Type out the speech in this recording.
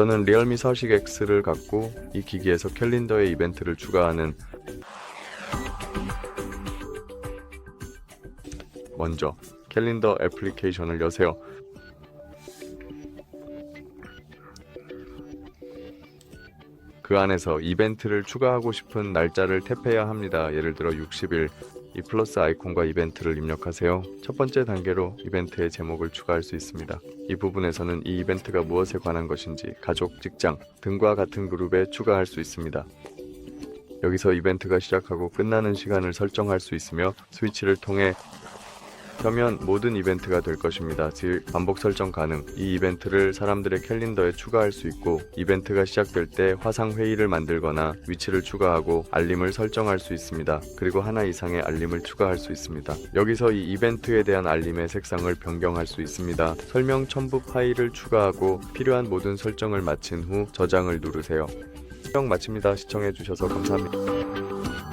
저는 리얼미 서식 X를 갖고 이 기기에서 캘린더에 이벤트를 추가하는 먼저 캘린더 애플리케이션을 여세요. 그 안에서 이벤트를 추가하고 싶은 날짜를 탭해야 합니다. 예를 들어 60일 이 플러스 아이콘과 이벤트를 입력하세요. 첫 번째 단계로 이벤트의 제목을 추가할 수 있습니다. 이 부분에서는 이 이벤트가 무엇에 관한 것인지 가족, 직장 등과 같은 그룹에 추가할 수 있습니다. 여기서 이벤트가 시작하고 끝나는 시간을 설정할 수 있으며 스위치를 통해 켜면 모든 이벤트가 될 것입니다. 즉 반복 설정 가능. 이 이벤트를 사람들의 캘린더에 추가할 수 있고 이벤트가 시작될 때 화상 회의를 만들거나 위치를 추가하고 알림을 설정할 수 있습니다. 그리고 하나 이상의 알림을 추가할 수 있습니다. 여기서 이 이벤트에 대한 알림의 색상을 변경할 수 있습니다. 설명 첨부 파일을 추가하고 필요한 모든 설정을 마친 후 저장을 누르세요. 설명 마칩니다. 시청해 주셔서 감사합니다.